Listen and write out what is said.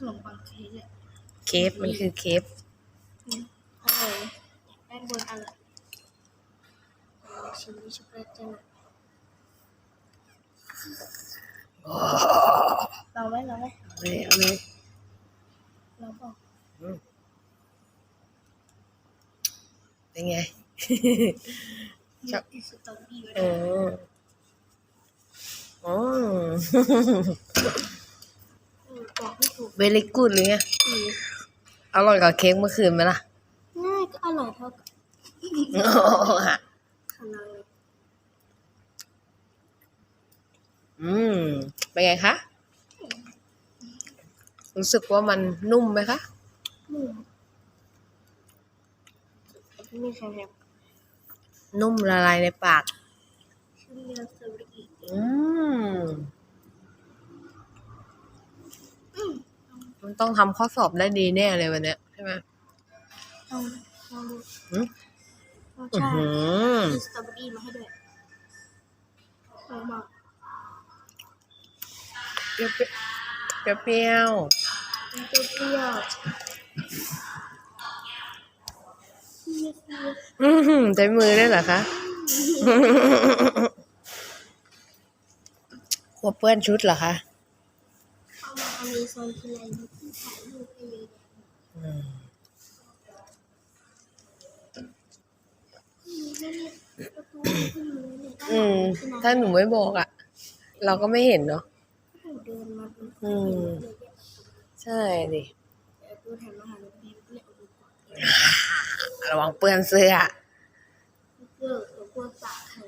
ขนมปังเค้กอะเคฟมันคือเคฟอร่อยแป้งบนอร่อยชิมดิช็อกโกแลตจังอะลองไหมลองไหมเอาเลยเอาเลยลองบอกเป็นไงชอบที่สตรอเบอรี่ก็อ๋ได้ออ๋อเออ บอกไม่ถูกเวลิกูดหรือไงอืมอร่อยกว่าเค้กเมื่อคืนไหมล่ะ ง่ายก็อร่อยเท่ากับอ๋อฮะขนมเลยอืม เป็นไงคะ รู้สึกว่ามันนุ่มไหมคะนุ่มมีใครแบบนุ่มละลายในปาก ชื่อเรียกสตรอเบอรี่อืม มัน ต้องทำข้อสอบได้ดีแน่เลยวันเนี้ยใช่ไหมลองลองดูอืมรสอื้อชาติหือมีสตรอเบอรี่มาให้ด้วยอร่อยมากเปรี้ยวเปรี้ยวเปรี้ยวมันเปรี้ยวเปรี้ยวเปรี้ยวอื้อหือใช้มือได้เหรอคะ กลัวเปื้อนชุดเหรอคะเอา มาอเมซอนทีไรมีที่ถ่ายรูปให้เยอะแยะอืมอืม ถ้าหนูไม่บอกอะ เราก็ไม่เห็นเนาะอืม ใช่ดิหาหนูเองก็เลยเอาดูก่อนระวังเปื้อนเสื้อเพื่อนูกลัวปากแ